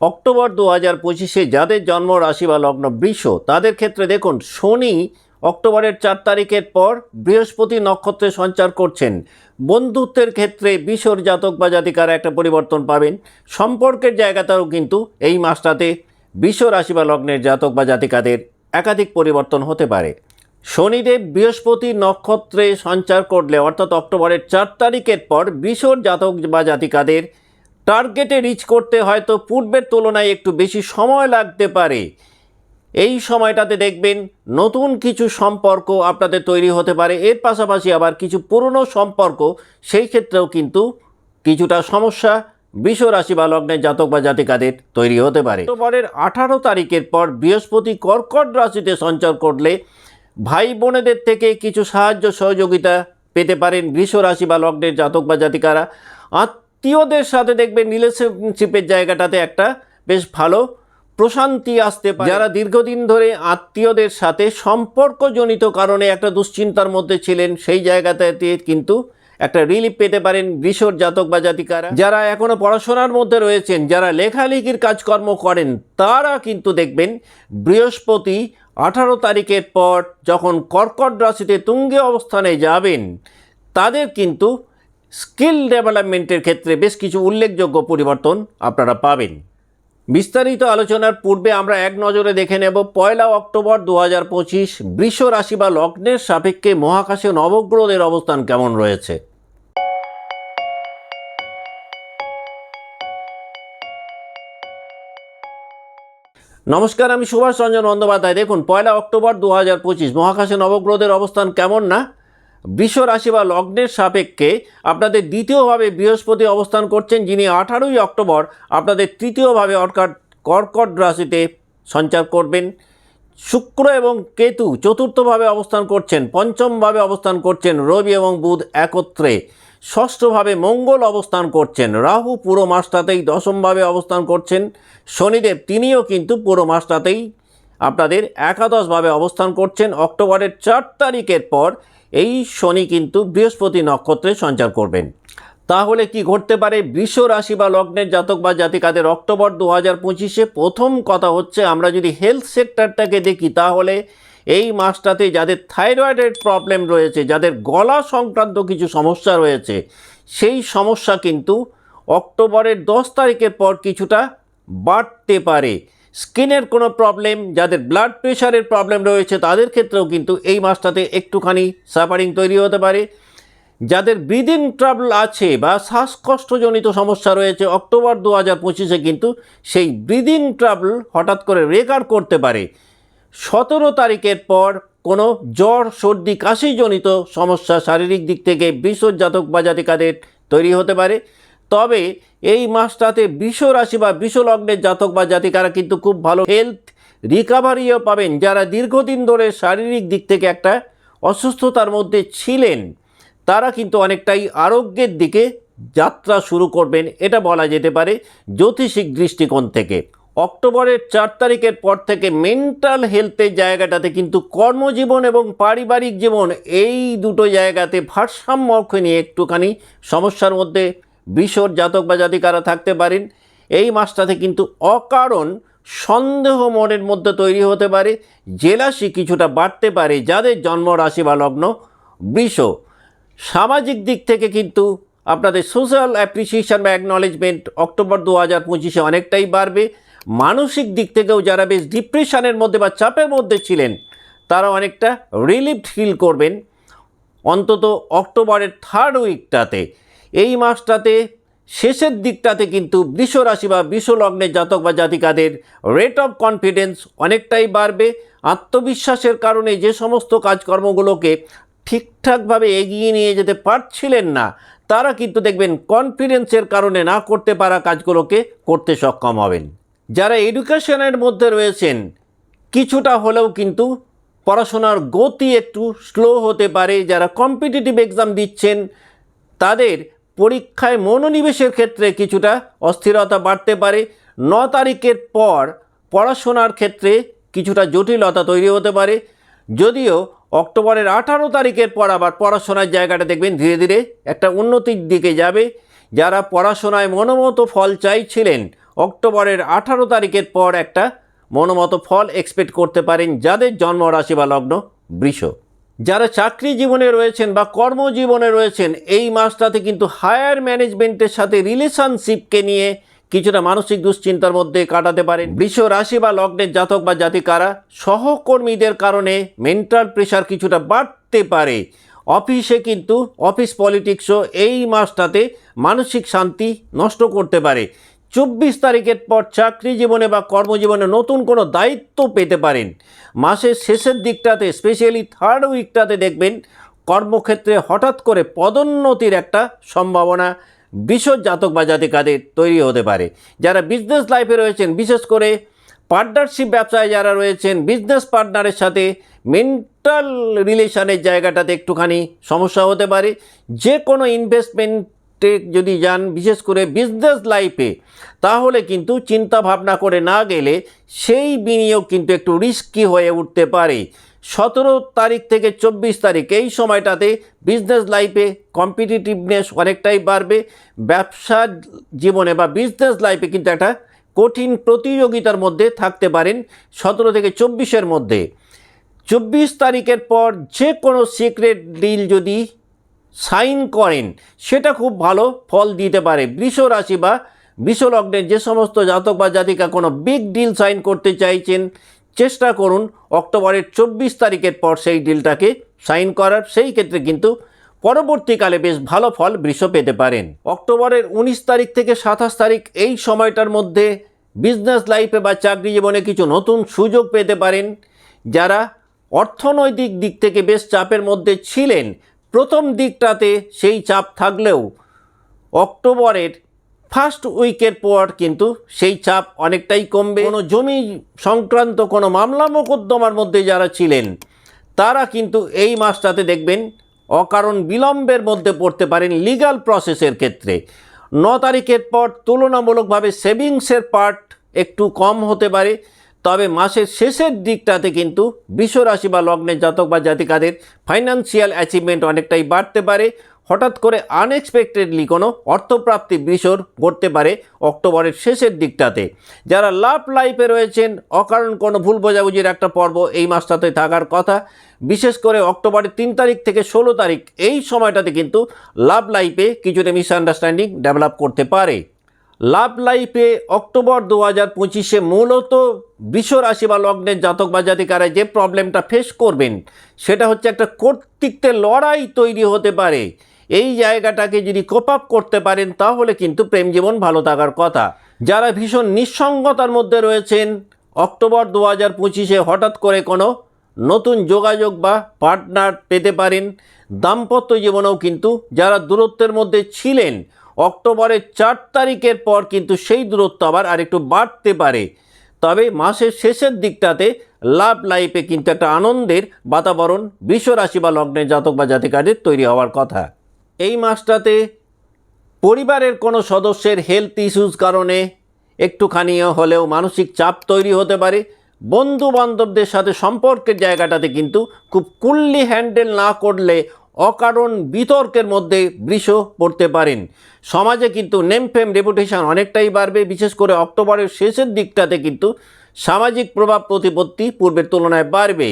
October দু হাজার পঁচিশে যাদের জন্ম রাশি বা লগ্ন বৃষ, তাদের ক্ষেত্রে দেখুন শনি অক্টোবরের চার তারিখের পর বৃহস্পতি নক্ষত্রে সঞ্চার করছেন। বন্ধুত্বের ক্ষেত্রে বিশ্বর জাতক বা জাতিকারা একটা পরিবর্তন পাবেন। সম্পর্কের জায়গাটাও কিন্তু এই মাসটাতে বিশ্ব রাশি বা লগ্নের জাতক বা জাতিকাদের একাধিক পরিবর্তন হতে পারে। শনিদেব বৃহস্পতি নক্ষত্রে সঞ্চার করলে, অর্থাৎ অক্টোবরের চার তারিখের পর বিশ্বর জাতক বা জাতিকাদের টার্গেটে রিচ করতে হয়তো পূর্বের তুলনায় একটু বেশি সময় লাগতে পারে। এই সময়টাতে দেখবেন নতুন কিছু সম্পর্ক আপনাদের তৈরি হতে পারে। এর পাশাপাশি আবার কিছু পুরনো সম্পর্ক, সেই ক্ষেত্রেও কিন্তু কিছুটা সমস্যা বৃষ রাশি বা লগ্নের জাতক বা জাতিকাদের তৈরি হতে পারে। অক্টোবরের আঠারো তারিখের পর বৃহস্পতি কর্কট রাশিতে সঞ্চার করলে ভাই বোনেদের থেকে কিছু সাহায্য সহযোগিতা পেতে পারেন বৃষ রাশি বা লগ্নের জাতক বা জাতিকারা। আত্মীয়দের সাথে দেখবেন রিলেশনশিপের জায়গাটাতে একটা বেশ ভালো প্রশান্তি আসতে পারে। যারা দীর্ঘদিন ধরে আত্মীয়দের সাথে সম্পর্কজনিত কারণে একটা দুশ্চিন্তার মধ্যে ছিলেন, সেই জায়গাটাতে কিন্তু একটা রিলিফ পেতে পারেন বিশ্বর জাতক বা জাতিকারা। যারা এখনও পড়াশোনার মধ্যে রয়েছেন, যারা লেখালেখির কাজকর্ম করেন, তারা কিন্তু দেখবেন বৃহস্পতি আঠারো তারিখের পর যখন কর্কট রাশিতে তুঙ্গে অবস্থানে যাবেন, তাদের কিন্তু স্কিল ডেভেলপমেন্টের ক্ষেত্রে বেশ কিছু উল্লেখযোগ্য পরিবর্তন আপনারা পাবেন। বিস্তারিত আলোচনার পূর্বে আমরা এক নজরে দেখে নেব, পয়লা অক্টোবর দু হাজার পঁচিশ বৃষ রাশি বা লগ্নের সাপেক্ষে মহাকাশে নবগ্রহদের অবস্থান কেমন রয়েছে? নমস্কার, আমি সুভাষ রঞ্জন বন্দ্যোপাধ্যায়। দেখুন, পয়লা অক্টোবর দু হাজার পঁচিশ মহাকাশে নবগ্রহদের অবস্থান কেমন না? বৃষ রাশি বা লগ্নের সাপেক্ষে আপনাদের দ্বিতীয়ভাবে বৃহস্পতি অবস্থান করছেন, যিনি আঠারোই অক্টোবর আপনাদের তৃতীয়ভাবে অর্থাৎ কর্কট রাশিতে সঞ্চার করবেন। শুক্র এবং কেতু চতুর্থভাবে অবস্থান করছেন, পঞ্চমভাবে অবস্থান করছেন, রবি এবং বুধ একত্রে। ষষ্ঠভাবে মঙ্গল অবস্থান করছেন, রাহু পুরো মাসটাতেই দশমভাবে অবস্থান করছেন, শনিদেব তিনিও কিন্তু পুরো মাসটাতেই আপনাদের একাদশভাবে অবস্থান করছেন। অক্টোবরের চার তারিখের পর এই শনি কিন্তু বৃহস্পতি নক্ষত্রে সঞ্চার করবেন। তাহলে কি ঘটতে পারে? বৃষ রাশি বা লগ্নের জাতক বা জাতিকাদের অক্টোবর দু হাজার পঁচিশে প্রথম কথা হচ্ছে আমরা যদি হেলথ সেক্টরটাকে দেখি, তাহলে এই মাসটাতে যাদের থাইরয়েডের প্রবলেম রয়েছে, যাদের গলা সংক্রান্ত কিছু সমস্যা রয়েছে, সেই সমস্যা কিন্তু অক্টোবরের দশ তারিখের পর কিছুটা বাড়তে পারে। স্কিনের কোনো প্রবলেম, যাদের ব্লাড প্রেশারের প্রবলেম রয়েছে, তাদের ক্ষেত্রেও কিন্তু এই মাসটাতে একটুখানি সাফারিং তৈরি হতে পারে। যাদের ব্রিদিং ট্রাবল আছে বা শ্বাসকষ্টজনিত সমস্যা রয়েছে, অক্টোবর দু হাজার পঁচিশে কিন্তু সেই ব্রিদিং ট্রাবল হঠাৎ করে রেকার করতে পারে। সতেরো তারিখের পর কোনো জ্বর, সর্দি, কাশিজনিত সমস্যা শারীরিক দিক থেকে বিশ্বর জাতক বা জাতিকাদের তৈরি হতে পারে। তবে এই মাসটাতে বিষ রাশি বা বিষ লগ্নের জাতক বা জাতিকারা কিন্তু খুব ভালো হেলথ রিকাভারিও পাবেন। যারা দীর্ঘদিন ধরে শারীরিক দিক থেকে একটা অসুস্থতার মধ্যে ছিলেন, তারা কিন্তু অনেকটাই আরোগ্যের দিকে যাত্রা শুরু করবেন, এটা বলা যেতে পারে জ্যোতিষিক দৃষ্টিকোণ থেকে। অক্টোবরের চার তারিখের পর থেকে মেন্টাল হেলথের জায়গাটাতে কিন্তু কর্মজীবন এবং পারিবারিক জীবন এই দুটো জায়গাতে ভারসাম্য নিয়ে একটুখানি সমস্যার মধ্যে বিশ্বর জাতক বা জাতিকারা থাকতে পারেন। এই মাসটাতে কিন্তু অকারণ সন্দেহ মনের মধ্যে তৈরি হতে পারে। জেলাসি কিছুটা বাড়তে পারে, যাদের জন্ম রাশি বা লগ্ন বৃষ। সামাজিক দিক থেকে কিন্তু আপনাদের সোশ্যাল অ্যাপ্রিসিয়েশন বা অ্যাকনলেজমেন্ট অক্টোবর দু হাজার পঁচিশে অনেকটাই বাড়বে। মানসিক দিক থেকেও যারা বেশ ডিপ্রেশনের মধ্যে বা চাপের মধ্যে ছিলেন, তারা অনেকটা রিলিফ ফিল করবেন। অন্তত অক্টোবরের থার্ড উইকটাতে এই মাসটাতে, শেষের দিকটাতে কিন্তু বৃষ রাশি বা বৃষ জাতক বা জাতিকাদের রেট অফ কনফিডেন্স অনেকটাই বাড়বে। আত্মবিশ্বাসের কারণে যে সমস্ত কাজকর্মগুলোকে ঠিকঠাকভাবে এগিয়ে নিয়ে যেতে পারছিলেন না, তারা কিন্তু দেখবেন কনফিডেন্সের কারণে না করতে পারা কাজগুলোকে করতে সক্ষম হবেন। যারা এডুকেশনের মধ্যে রয়েছেন, কিছুটা হলেও কিন্তু পড়াশোনার গতি একটু স্লো হতে পারে। যারা কম্পিটিটিভ এক্সাম দিচ্ছেন, তাদের পরীক্ষায় মনোনিবেশের ক্ষেত্রে কিছুটা অস্থিরতা বাড়তে পারে। ন তারিখের পর পড়াশোনার ক্ষেত্রে কিছুটা জটিলতা তৈরি হতে পারে। যদিও অক্টোবরের আঠারো তারিখের পর আবার পড়াশোনার জায়গাটা দেখবেন ধীরে ধীরে একটা উন্নতির দিকে যাবে। যারা পড়াশোনায় মনোমতো ফল চাইছিলেন, অক্টোবরের আঠারো তারিখের পর একটা মনোমতো ফল এক্সপেক্ট করতে পারেন যাদের জন্ম রাশি বা লগ্ন বৃষ। যারা চাকরি জীবনে রয়েছেন বা কর্মজীবনে রয়েছেন, এই মাসটাতে কিন্তু হায়ার ম্যানেজমেন্টের সাথে রিলেশনশিপকে নিয়ে কিছুটা মানসিক দুশ্চিন্তার মধ্যে কাটাতে পারেন। বৃষ রাশি বা লগ্নের জাতক বা জাতিকারা সহকর্মীদের কারণে মেন্টাল প্রেশার কিছুটা বাড়তে পারে। অফিসে কিন্তু অফিস পলিটিক্সও এই মাসটাতে মানসিক শান্তি নষ্ট করতে পারে। চব্বিশ তারিখের পর চাকরি জীবনে বা কর্মজীবনে নতুন কোনো দায়িত্ব পেতে পারেন। মাসের শেষের দিকটাতে, স্পেশালি থার্ড উইকটাতে দেখবেন কর্মক্ষেত্রে হঠাৎ করে পদোন্নতির একটা সম্ভাবনা বিশদ জাতক বা জাতিকাদের তৈরি হতে পারে। যারা বিজনেস লাইফে রয়েছেন, বিশেষ করে পার্টনারশিপ ব্যবসায় যারা রয়েছেন বিজনেস পার্টনারের সাথে মেন্টাল রিলেশনের জায়গাটাতে একটুখানি সমস্যা হতে পারে। যে কোনো ইনভেস্টমেন্টে যদি যান, বিশেষ করে বিজনেস লাইফে তাহলে কিন্তু চিন্তা ভাবনা করে না গেলে সেই বিনিয়োগ কিন্তু একটু রিস্কি হয়ে উঠতে পারে। সতেরো তারিখ থেকে চব্বিশ তারিখ, এই সময়টাতে বিজনেস লাইফে কম্পিটিটিভনেস অনেকটাই বাড়বে। ব্যবসা জীবনে বা বিজনেস লাইফে কিন্তু একটা কঠিন প্রতিযোগিতার মধ্যে থাকতে পারেন সতেরো থেকে চব্বিশের মধ্যে। চব্বিশ তারিখের পর যে কোনো সিক্রেট ডিল যদি সাইন করেন, সেটা খুব ভালো ফল দিতে পারে। বৃষ রাশি বা বৃষ লগ্নের যে সমস্ত জাতক বা জাতিকা কোনো বিগ ডিল সাইন করতে চাইছেন, চেষ্টা করুন অক্টোবরের চব্বিশ তারিখের পর সেই ডিলটাকে সাইন করার। সেই ক্ষেত্রে কিন্তু পরবর্তীকালে বেশ ভালো ফল বৃষ পেতে পারেন। অক্টোবরের উনিশ তারিখ থেকে সাতাশ তারিখ এই সময়টার মধ্যে বিজনেস লাইফে বা চাকরি জীবনে কিছু নতুন সুযোগ পেতে পারেন। যারা অর্থনৈতিক দিক থেকে বেশ চাপের মধ্যে ছিলেন প্রথম দিকটাতে সেই চাপ থাকলেও অক্টোবরের ফার্স্ট উইকের পর কিন্তু সেই চাপ অনেকটাই কমবে। কোনো জমি সংক্রান্ত কোনো মামলা মোকদ্দমার মধ্যে যারা ছিলেন, তারা কিন্তু এই মাসটাতে দেখবেন অকারণ বিলম্বের মধ্যে পড়তে পারেন লিগ্যাল প্রসেসের ক্ষেত্রে। ন তারিখের পর তুলনামূলকভাবে সেভিংসের পার্ট একটু কম হতে পারে। তবে মাসের শেষের দিকটাতে কিন্তু বিশ্বরাশি বা লগ্নের জাতক বা জাতিকাদের ফাইন্যান্সিয়াল অ্যাচিভমেন্ট অনেকটাই বাড়তে পারে। হঠাৎ করে আনএক্সপেক্টেডলি কোনো অর্থপ্রাপ্তি বিষর ঘটতে পারে অক্টোবরের শেষের দিকটাতে। যারা লাভ লাইফে রয়েছেন, অকারণ কোনো ভুল বোঝাবুঝির একটা পর্ব এই মাসটাতে থাকার কথা। বিশেষ করে অক্টোবরের তিন তারিখ থেকে ষোলো তারিখ এই সময়টাতে কিন্তু লাভ লাইফে কিছুটা মিসআন্ডারস্ট্যান্ডিং ডেভেলপ করতে পারে। লাভ লাইফে অক্টোবর দু হাজার পঁচিশে মূলত বৃষ রাশি বা লগ্নের জাতক বা জাতিকারা যে প্রবলেমটা ফেস করবেন, সেটা হচ্ছে একটা কর্তৃত্বের লড়াই তৈরি হতে পারে। এই জায়গাটাকে যদি কোপ আপ করতে পারেন, তাহলে কিন্তু প্রেম জীবন ভালো থাকার কথা। যারা ভীষণ নিঃসঙ্গতার মধ্যে রয়েছেন, অক্টোবর দু হাজার পঁচিশে হঠাৎ করে কোনো নতুন যোগাযোগ বা পার্টনার পেতে পারেন। দাম্পত্য জীবনেও কিন্তু যারা দূরত্বের মধ্যে ছিলেন অক্টোবরের চার তারিখের পর কিন্তু সেই দূরত্ব আবার আরেকটু বাড়তে পারে। তবে মাসের শেষের দিকটাতে লাভ লাইফে কিন্তু একটা আনন্দের বাতাবরণ বৃষ রাশি বা লগ্নের জাতক বা জাতিকাদের তৈরি হওয়ার কথা। এই মাসটাতে পরিবারের কোনো সদস্যের হেলথ ইস্যুস কারণে একটুখানি হলেও মানসিক চাপ তৈরি হতে পারে। বন্ধু বান্ধবদের সাথে সম্পর্কের জায়গাটাতে কিন্তু খুব কুললি হ্যান্ডেল না করলে অকারণ বিতর্কের মধ্যে বৃষ পড়তে পারেন। সমাজে কিন্তু নেম ফেম রেপুটেশন অনেকটাই বাড়বে, বিশেষ করে অক্টোবরের শেষের দিকটাতে কিন্তু সামাজিক প্রভাব প্রতিপত্তি পূর্বের তুলনায় বাড়বে।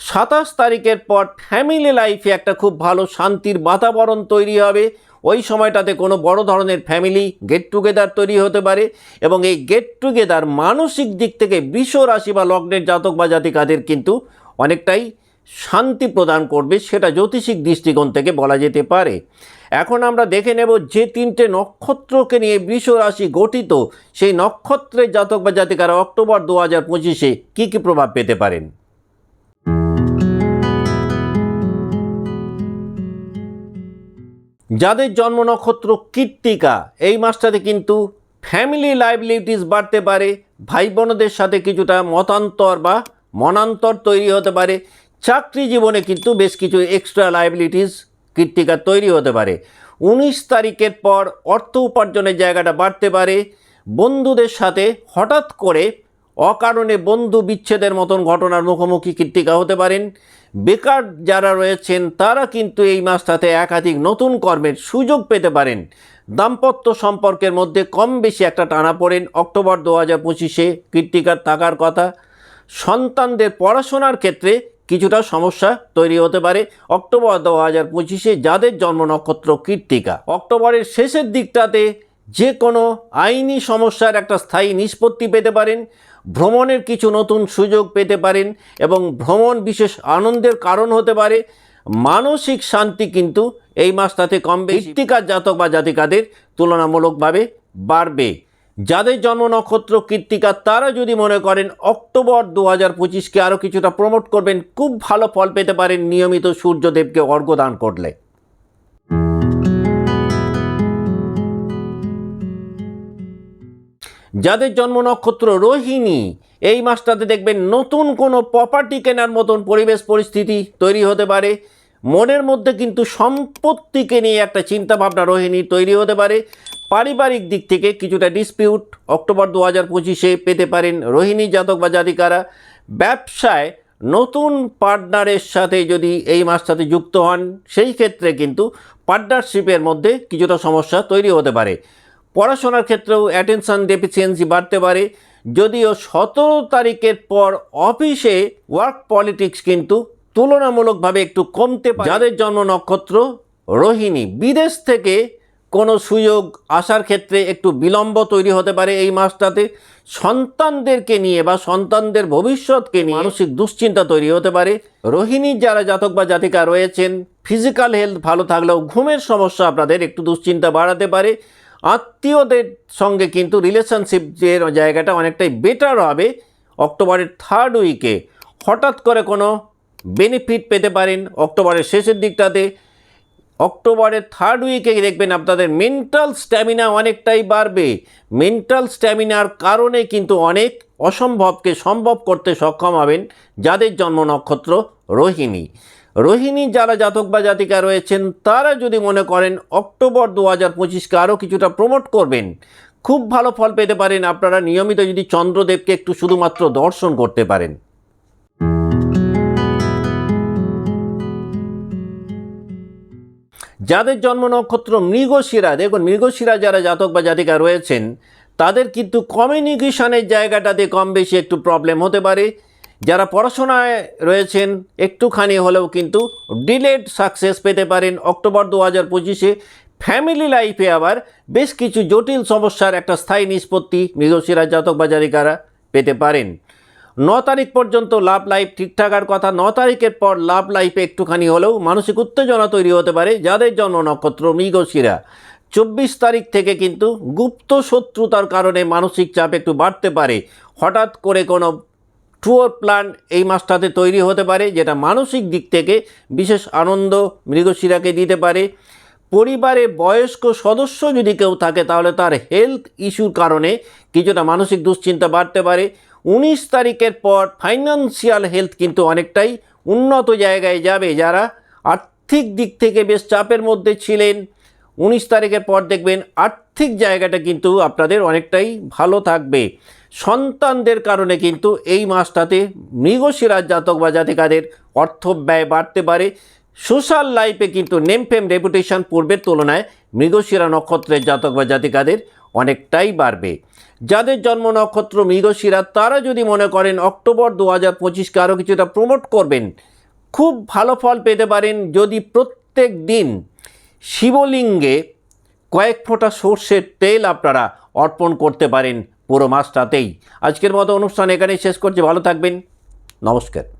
সাতাশ তারিখের পর ফ্যামিলি লাইফে একটা খুব ভালো শান্তির বাতাবরণ তৈরি হবে। ওই সময়টাতে কোনো বড় ধরনের ফ্যামিলি গেট টুগেদার তৈরি হতে পারে এবং এই গেট টুগেদার মানসিক দিক থেকে বৃষ রাশি বা লগ্নের জাতক বা জাতিকাদের কিন্তু অনেকটাই শান্তি প্রদান করবে, সেটা জ্যোতিষিক দৃষ্টিকোণ থেকে বলা যেতে পারে। এখন আমরা দেখে নেব যে তিনটে নক্ষত্রকে নিয়ে বৃষ রাশি গঠিত, সেই নক্ষত্রের জাতক বা জাতিকারা অক্টোবর দু হাজার পঁচিশে কী কী প্রভাব পেতে পারেন? যাদের জন্ম নক্ষত্র কৃত্তিকা, এই মাসটাতে কিন্তু ফ্যামিলি লাইবিলিটিস বাড়তে পারে ভাই বোনদের সাথে কিছুটা মতান্তর বা মনান্তর তৈরি হতে পারে। চাকরি জীবনে কিন্তু বেশ কিছু এক্সট্রা লাইবিলিটিস কৃত্তিকা তৈরি হতে পারে। উনিশ তারিখের পর অর্থ উপার্জনের জায়গাটা বাড়তে পারে। বন্ধুদের সাথে হঠাৎ করে অকারণে বন্ধু বিচ্ছেদের মতন ঘটনার মুখোমুখি কৃত্তিকা হতে পারেন। বেকার যারা রয়েছেন, তারা কিন্তু এই মাসটাতে একাধিক নতুন কর্মের সুযোগ পেতে পারেন। দাম্পত্য সম্পর্কের মধ্যে কম বেশি একটা টানা পড়েন। অক্টোবর দু হাজার পঁচিশে কীর্তিকার থাকার কথা। সন্তানদের পড়াশোনার ক্ষেত্রে কিছুটা সমস্যা তৈরি হতে পারে। অক্টোবর দু হাজার পঁচিশে যাদের জন্ম নক্ষত্র কীর্তিকা অক্টোবরের শেষের দিকটাতে যে কোনো আইনি সমস্যার একটা স্থায়ী নিষ্পত্তি পেতে পারেন, ভ্রমণের কিছু নতুন সুযোগ পেতে পারেন এবং ভ্রমণ বিশেষ আনন্দের কারণ হতে পারে। মানসিক শান্তি কিন্তু এই মাসটাতে কম কীর্তিকার জাতক বা জাতিকাদের তুলনামূলকভাবে বাড়বে। যাদের জন্ম নক্ষত্র কীর্তিকা তারা যদি মনে করেন অক্টোবর দু হাজার পঁচিশকে আরও কিছুটা প্রমোট করবেন, খুব ভালো ফল পেতে পারেন নিয়মিত সূর্যদেবকে অর্ঘ্যদান করলে। যাদের জন্ম নক্ষত্র রোহিণী, এই মাসটাতে দেখবেন নতুন কোনো প্রপার্টি কেনার মতন পরিবেশ, পরিস্থিতি তৈরি হতে পারে। মনের মধ্যে কিন্তু সম্পত্তিকে নিয়ে একটা চিন্তাভাবনা রোহিণী তৈরি হতে পারে। পারিবারিক দিক থেকে কিছুটা ডিসপিউট অক্টোবর দু হাজার পঁচিশে পেতে পারেন রোহিণী জাতক বা জাতিকারা। ব্যবসায় নতুন পার্টনারের সাথে যদি এই মাসটাতে যুক্ত হন, সেই ক্ষেত্রে কিন্তু পার্টনারশিপের মধ্যে কিছুটা সমস্যা তৈরি হতে পারে। পড়াশোনার ক্ষেত্রেও অ্যাটেনশন ডেফিসিয়েন্সি বাড়তে পারে। যদিও সতেরো তারিখের পর অফিসে ওয়ার্ক পলিটিক্স কিন্তু তুলনামূলকভাবে একটু কমতে পারে। যাদের জন্ম নক্ষত্র রোহিণী। বিদেশ থেকে কোনো সুযোগ আসার ক্ষেত্রে একটু বিলম্ব তৈরি হতে পারে এই মাসটাতে। সন্তানদেরকে নিয়ে বা সন্তানদের ভবিষ্যৎকে নিয়ে মানসিক দুশ্চিন্তা তৈরি হতে পারে। রোহিণীর যারা জাতক বা জাতিকা রয়েছেন ফিজিক্যাল হেলথ ভালো থাকলেও ঘুমের সমস্যা আপনাদের একটু দুশ্চিন্তা বাড়াতে পারে। আত্মীয়দের সঙ্গে কিন্তু রিলেশনশিপ যে জায়গাটা অনেকটাই বেটার হবে। অক্টোবরের থার্ড উইকে হঠাৎ করে কোনো বেনিফিট পেতে পারেন। অক্টোবরের শেষের দিকটাতে অক্টোবরের থার্ড উইকে দেখবেন আপনাদের মেন্টাল স্ট্যামিনা অনেকটাই বাড়বে। মেন্টাল স্ট্যামিনার কারণে কিন্তু অনেক অসম্ভবকে সম্ভব করতে সক্ষম হবেন যাদের জন্ম নক্ষত্র রোহিণী। রোহিণী যারা জাতক বা জাতিকা রয়েছেন, তারা যদি মনে করেন অক্টোবর দু হাজার পঁচিশকে আরও কিছুটা প্রমোট করবেন, খুব ভালো ফল পেতে পারেন। আপনারা নিয়মিত যদি চন্দ্রদেবকে একটু শুধুমাত্র দর্শন করতে পারেন। যাদের জন্ম নক্ষত্র মৃগশিরা, দেখুন মৃগশিরা যারা জাতক বা জাতিকা রয়েছেন, তাদের কিন্তু কমিউনিকেশনের জায়গাটাতে কম বেশি একটু প্রবলেম হতে পারে। যারা পড়াশোনায় রয়েছেন, একটুখানি হলেও কিন্তু ডিলেড সাকসেস পেতে পারেন। অক্টোবর দু হাজার পঁচিশে ফ্যামিলি লাইফে আবার বেশ কিছু জটিল সমস্যার একটা স্থায়ী নিষ্পত্তি মৃগশিরা জাতক বা জাতিকারা পেতে পারেন। ন তারিখ পর্যন্ত লাভ লাইফ ঠিক থাকার কথা, ন তারিখের পর লাভ লাইফে একটুখানি হলেও মানসিক উত্তেজনা তৈরি হতে পারে যাদের জন্ম নক্ষত্র মৃগশিরা। চব্বিশ তারিখ থেকে কিন্তু গুপ্ত শত্রুতার কারণে মানসিক চাপ একটু বাড়তে পারে। হঠাৎ করে কোনো ট্যুর প্ল্যান এই মাসটাতে তৈরি হতে পারে, যেটা মানসিক দিক থেকে বিশেষ আনন্দ মৃগশিরাকে দিতে পারে। পরিবারে বয়স্ক সদস্য যদি কেউ থাকে, তাহলে তার হেলথ ইস্যুর কারণে কিছুটা মানসিক দুশ্চিন্তা বাড়তে পারে। উনিশ তারিখের পর ফাইন্যান্সিয়াল হেলথ কিন্তু অনেকটাই উন্নত জায়গায় যাবে। যারা আর্থিক দিক থেকে বেশ চাপের মধ্যে ছিলেন, উনিশ তারিখের পর দেখবেন আর্থিক জায়গাটা কিন্তু আপনাদের অনেকটাই ভালো থাকবে। সন্তানদের কারণে কিন্তু এই মাসটাতে মৃগশিরাজ জাতক বা জাতিকাদের অর্থ ব্যয় বাড়তে পারে। সোশ্যাল লাইফে কিন্তু নেমফেম রেপুটেশন পূর্বের তুলনায় মৃগশিরা নক্ষত্রের জাতক বা জাতিকাদের অনেকটাই বাড়বে। যাদের জন্ম নক্ষত্র মৃগশিরা, তারা যদি মনে করেন অক্টোবর দু হাজার পঁচিশকে আরও কিছুটা প্রমোট করবেন, খুব ভালো ফল পেতে পারেন। যদি প্রত্যেক দিন শিবলিঙ্গে কয়েক ফোঁটা সর্ষের তেল আপনারা অর্পণ করতে পারেন পুরো মাসটাতেই। আজকের মতো অনুষ্ঠান এখানেই শেষ করছি। ভালো থাকবেন। নমস্কার।